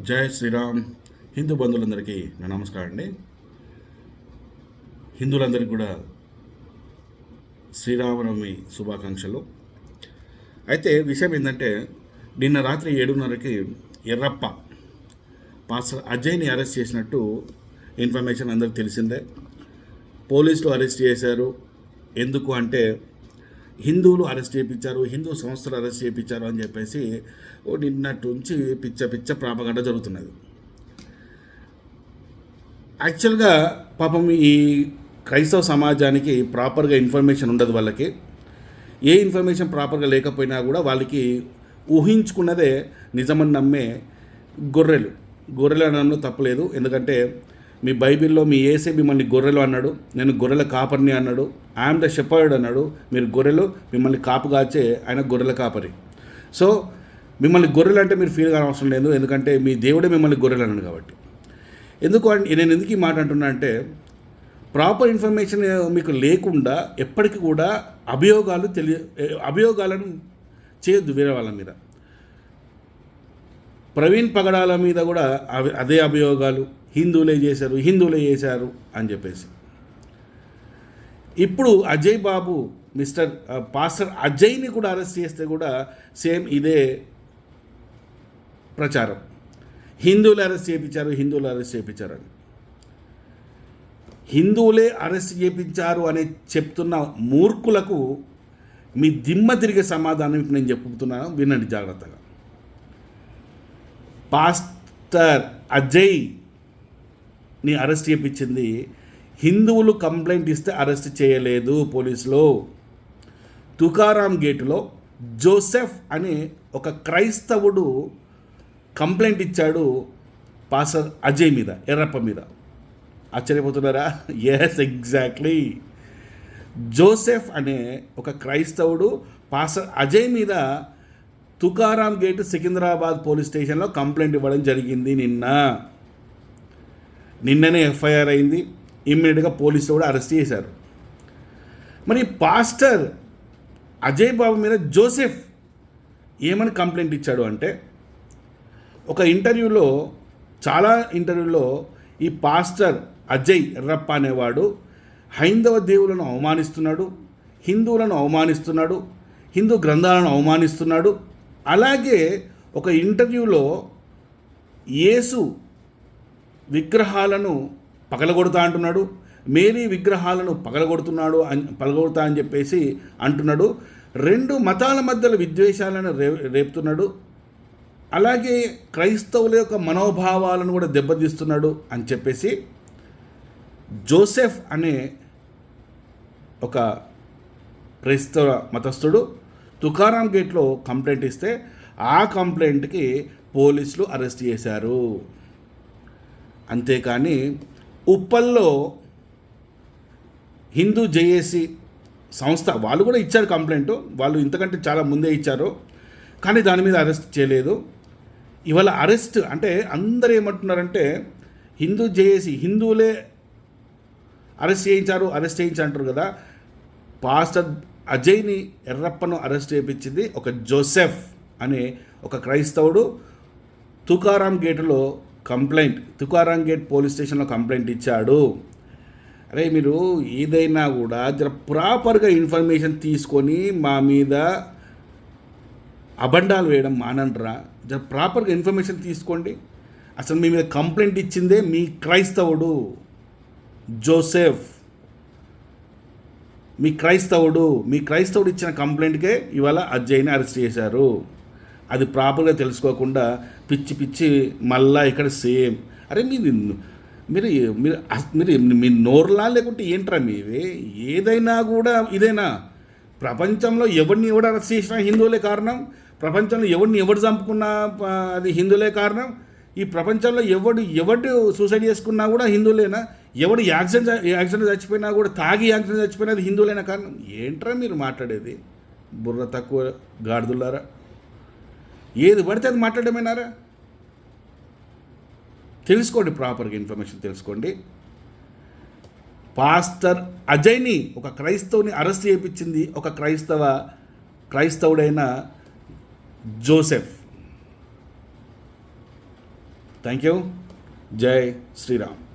జై శ్రీరామ్. హిందూ బంధువులందరికీ నా నమస్కారం అండి. హిందువులందరికీ కూడా శ్రీరామనవమి శుభాకాంక్షలు. అయితే విషయం ఏంటంటే నిన్న రాత్రి ఏడున్నరకి ఎర్రప్ప పాస్టర్ అజయ్ని అరెస్ట్ చేసినట్టు ఇన్ఫర్మేషన్ అందరికి తెలిసిందే. పోలీసులు అరెస్ట్ చేశారు. ఎందుకు అంటే హిందువులు అరెస్ట్ చేయించారు హిందూ సంస్థలు అరెస్ట్ చేయించారు అని చెప్పేసి ఓ నిన్నటి నుంచి పిచ్చ పిచ్చ ప్రాపగండ జరుగుతున్నది. యాక్చువల్గా పాపం ఈ క్రైస్తవ సమాజానికి ప్రాపర్గా ఇన్ఫర్మేషన్ ఉండదు వాళ్ళకి. ఏ ఇన్ఫర్మేషన్ ప్రాపర్గా లేకపోయినా కూడా వాళ్ళకి ఊహించుకున్నదే నిజమని నమ్మే గొర్రెలు. గొర్రెలు అనడంలో తప్పలేదు ఎందుకంటే మీ బైబిల్లో మీ ఏసే మిమ్మల్ని గొర్రెలు అన్నాడు నేను గొర్రెల కాపరిని అన్నాడు ఐఎమ్ ద షెపర్డ్ అన్నాడు మీరు గొర్రెలు మిమ్మల్ని కాపు కాచే ఆయన గొర్రెల కాపరి. సో మిమ్మల్ని గొర్రెలు అంటే మీరు ఫీల్ అవసరం లేదు ఎందుకంటే మీ దేవుడే మిమ్మల్ని గొర్రెలు అన్నాడు కాబట్టి. ఎందుకు అంటే నేను ఎందుకు ఈ మాట అంటున్నా అంటే ప్రాపర్ ఇన్ఫర్మేషన్ మీకు లేకుండా ఎప్పటికీ కూడా అభియోగాలు తెలియ అభియోగాలను చేయొద్దు వేరే వాళ్ళ మీద. ప్రవీణ్ పగడాల మీద కూడా అవి అదే అభియోగాలు హిందువులే చేశారు హిందువులే చేశారు అని చెప్పేసి. ఇప్పుడు అజయ్ బాబు మిస్టర్ పాస్టర్ అజయ్ని కూడా అరెస్ట్ చేస్తే కూడా సేమ్ ఇదే ప్రచారం. హిందువులు అరెస్ట్ చేయించారు హిందువులు అరెస్ట్ చేయించారు అని హిందువులే అరెస్ట్ చేయించారు అని చెప్తున్న మూర్ఖులకు మీ దిమ్మ తిరిగే సమాధానం ఇప్పుడు నేను చెప్పుతున్నాను వినండి జాగ్రత్తగా. పాస్టర్ అజయ్ ని అరెస్ట్ చేయించింది. హిందువులు కంప్లైంట్ ఇస్తే అరెస్ట్ చేయలేదు పోలీసులు. తుకారాం గేటులో జోసెఫ్ అనే ఒక క్రైస్తవుడు కంప్లైంట్ ఇచ్చాడు పాసర్ అజయ్ మీద ఎర్రప్ప మీద. ఆశ్చర్యపోతున్నారా? ఎస్ ఎగ్జాక్ట్లీ జోసెఫ్ అనే ఒక క్రైస్తవుడు పాసర్ అజయ్ మీద తుకారాం గేట్ సికింద్రాబాద్ పోలీస్ స్టేషన్లో కంప్లైంట్ ఇవ్వడం జరిగింది నిన్న. నిన్ననే ఎఫ్ఐఆర్ అయింది. ఇమ్మీడియట్గా పోలీసులు కూడా అరెస్ట్ చేశారు. మరి పాస్టర్ అజయ్ బాబు మీద జోసెఫ్ ఏమని కంప్లైంట్ ఇచ్చాడు అంటే ఒక ఇంటర్వ్యూలో చాలా ఇంటర్వ్యూలో ఈ పాస్టర్ అజయ్ ఎర్రప్ప అనేవాడు హైందవ దేవులను అవమానిస్తున్నాడు హిందువులను అవమానిస్తున్నాడు హిందూ గ్రంథాలను అవమానిస్తున్నాడు. అలాగే ఒక ఇంటర్వ్యూలో యేసు విగ్రహాలను పగలగొడతా అంటున్నాడు. మేరీ విగ్రహాలను పగలగొడుతున్నాడు అని పగలగొడతా అని చెప్పేసి అంటున్నాడు. రెండు మతాల మధ్యలో విద్వేషాలను రే రేపుతున్నాడు. అలాగే క్రైస్తవుల యొక్క మనోభావాలను కూడా దెబ్బతీస్తున్నాడు అని చెప్పేసి జోసెఫ్ అనే ఒక క్రైస్తవ మతస్థుడు తుకారాం గేట్లో కంప్లైంట్ ఇస్తే ఆ కంప్లైంట్కి పోలీసులు అరెస్ట్ చేశారు. అంతేకాని ఉప్పల్లో హిందూ జేఏసీ సంస్థ వాళ్ళు కూడా ఇచ్చారు కంప్లైంట్. వాళ్ళు ఇంతకంటే చాలా ముందే ఇచ్చారు. కానీ దాని మీద అరెస్ట్ చేయలేదు. ఇవాళ అరెస్ట్ అంటే అందరూ ఏమంటున్నారంటే హిందూ జేఏసీ హిందువులే అరెస్ట్ చేయించారు అరెస్ట్ చేయించారు కదా. పాస్టర్ అజయ్ని ఎర్రప్పను అరెస్ట్ చేయించింది ఒక జోసెఫ్ అనే ఒక క్రైస్తవుడు. తుకారాం గేటులో కంప్లైంట్. తుకారాం గేట్ పోలీస్ స్టేషన్లో కంప్లైంట్ ఇచ్చాడు. అరే మీరు ఏదైనా కూడా జర ప్రాపర్గా ఇన్ఫర్మేషన్ తీసుకొని మా మీద అబండాలు వేయడం మానంటరా జర ప్రాపర్గా ఇన్ఫర్మేషన్ తీసుకోండి. అసలు మీ మీద కంప్లైంట్ ఇచ్చిందే మీ క్రైస్తవుడు జోసెఫ్. మీ క్రైస్తవుడు మీ క్రైస్తవుడు ఇచ్చిన కంప్లైంట్కే ఇవాళ అజ్జయ్ని అరెస్ట్ చేశారు. అది ప్రాపర్గా తెలుసుకోకుండా పిచ్చి పిచ్చి మళ్ళా ఇక్కడ సేమ్. అరే మీది మీరు మీరు అస్- మీరు మీ నోర్లా లేకుంటే ఏంట్రా మీవి? ఏదైనా కూడా ఇదేనా? ప్రపంచంలో ఎవరిని ఎవడు అరెస్ట్ చేసినా హిందువులే కారణం. ప్రపంచంలో ఎవరిని ఎవడు చంపుకున్నా అది హిందువులే కారణం. ఈ ప్రపంచంలో ఎవడు ఎవడు సూసైడ్ చేసుకున్నా కూడా హిందువులేనా? ఎవడు యాక్సిడెంట్ యాక్సిడెంట్ చచ్చిపోయినా కూడా తాగి యాక్సిడెంట్ చచ్చిపోయినా అది హిందువులేనా కారణం? ఏంట్రా మీరు మాట్లాడేది? బుర్ర తక్కువ గాడిదులారా ఏది పడితే అది మాట్లాడమన్నారా? తెలుసుకోండి ప్రాపర్గా ఇన్ఫర్మేషన్ తెలుసుకోండి. పాస్టర్ అజయ్ని ఒక క్రైస్తవుని అరెస్ట్ చేయించింది ఒక క్రైస్తవ క్రైస్తవుడైన జోసెఫ్. థ్యాంక్ యూ జై శ్రీరామ్.